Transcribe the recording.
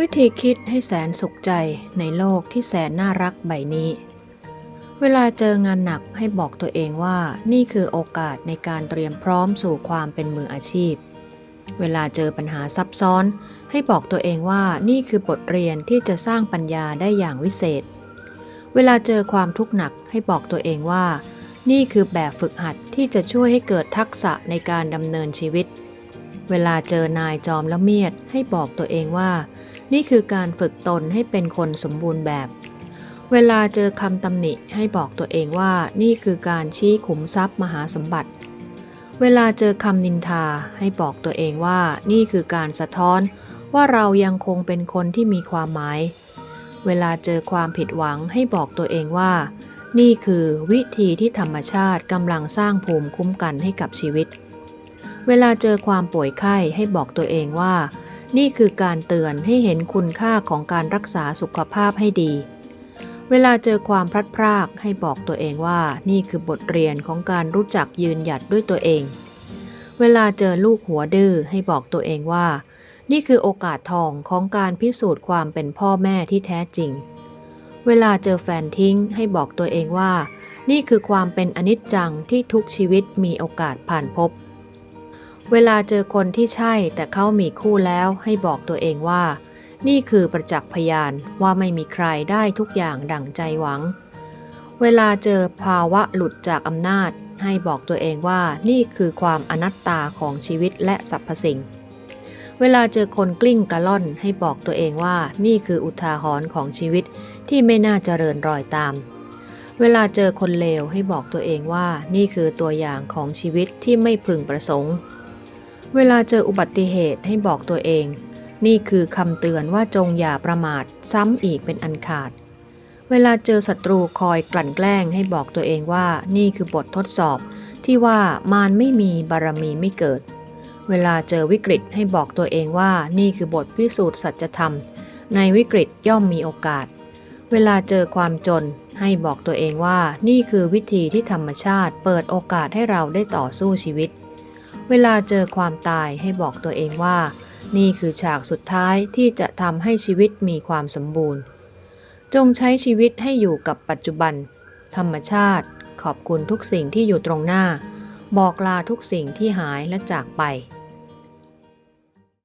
วิธีคิดให้แสนสุขใจในโลกที่แสนน่ารักใบนี้ เวลาเจองานหนักให้บอกตัวเองว่านี่คือโอกาสในการเตรียมพร้อมสู่ความเป็นมืออาชีพ เวลาเจอปัญหาซับซ้อน ให้บอกตัวเองว่านี่คือบทเรียนที่จะสร้างปัญญาได้อย่างวิเศษ เวลาเจอความทุกข์หนักให้บอกตัวเองว่า นี่คือแบบฝึกหัดที่จะช่วยให้เกิดทักษะในการดำเนินชีวิต เวลาเจอนายจอมละเมียดให้บอกตัวเองว่า นี่คือการฝึกตนให้เป็นคนสมบูรณ์แบบ เวลาเจอคำตำหนิให้บอกตัวเองว่านี่คือการชี้ขุมทรัพย์มหาสมบัติ เวลาเจอคำนินทาให้บอกตัวเองว่านี่คือการสะท้อนว่าเรายังคงเป็นคนที่มีความหมาย เวลาเจอความผิดหวังให้บอกตัวเองว่า นี่คือวิธีที่ธรรมชาติกำลังสร้างภูมิคุ้มกันให้กับชีวิต เวลาเจอความป่วยไข้ให้บอกตัวเองว่า นี่คือการเตือนให้เห็นคุณค่าของการรักษาสุขภาพให้ดี เวลาเจอความพลัดพรากให้บอกตัวเองว่านี่คือบทเรียนของการรู้จักยืนหยัดด้วยตัวเอง เวลาเจอลูกหัวดื้อให้บอกตัวเองว่า นี่คือโอกาสทองของการพิสูจน์ความเป็นพ่อแม่ที่แท้จริง เวลาเจอแฟนทิ้งให้บอกตัวเองว่า นี่คือความเป็นอนิจจังที่ทุกชีวิตมีโอกาสผ่านพบ เวลาเจอคนที่ใช่แต่เขามีคู่แล้วให้บอกตัวเองว่า นี่คือประจักษ์พยานว่าไม่มีใครได้ทุกอย่างดั่งใจหวัง เวลาเจอภาวะหลุดจากอำนาจ ให้บอกตัวเองว่านี่คือความอนัตตาของชีวิตและสรรพสิ่ง เวลาเจอคนกลิ้งกระล่อนให้บอกตัวเองว่านี่คืออุทาหรณ์ของชีวิตที่ไม่น่าเจริญรอยตามเวลาเจอคนเลวให้บอกตัวเองว่านี่คือตัวอย่างของชีวิตที่ไม่พึงประสงค์ เวลาเจออุบัติเหตุให้บอกตัวเอง นี่คือคำเตือนว่าจงอย่าประมาทซ้ำอีกเป็นอันขาด เวลาเจอศัตรูคอยกลั่นแกล้งให้บอกตัวเองว่านี่คือบททดสอบ ที่ว่ามารไม่มีบารมีไม่เกิด เวลาเจอวิกฤตให้บอกตัวเองว่านี่คือบทพิสูจน์สัจธรรม ในวิกฤตย่อมมีโอกาส เวลาเจอความจนให้บอกตัวเองว่านี่คือวิธีที่ธรรมชาติเปิดโอกาสให้เราได้ต่อสู้ชีวิต เวลาเจอความตายให้บอกตัวเองว่า นี่คือฉากสุดท้ายที่จะทำให้ชีวิตมีความสมบูรณ์ จงใช้ชีวิตให้อยู่กับปัจจุบัน ธรรมชาติ ขอบคุณทุกสิ่งที่อยู่ตรงหน้า บอกลาทุกสิ่งที่หายและจากไป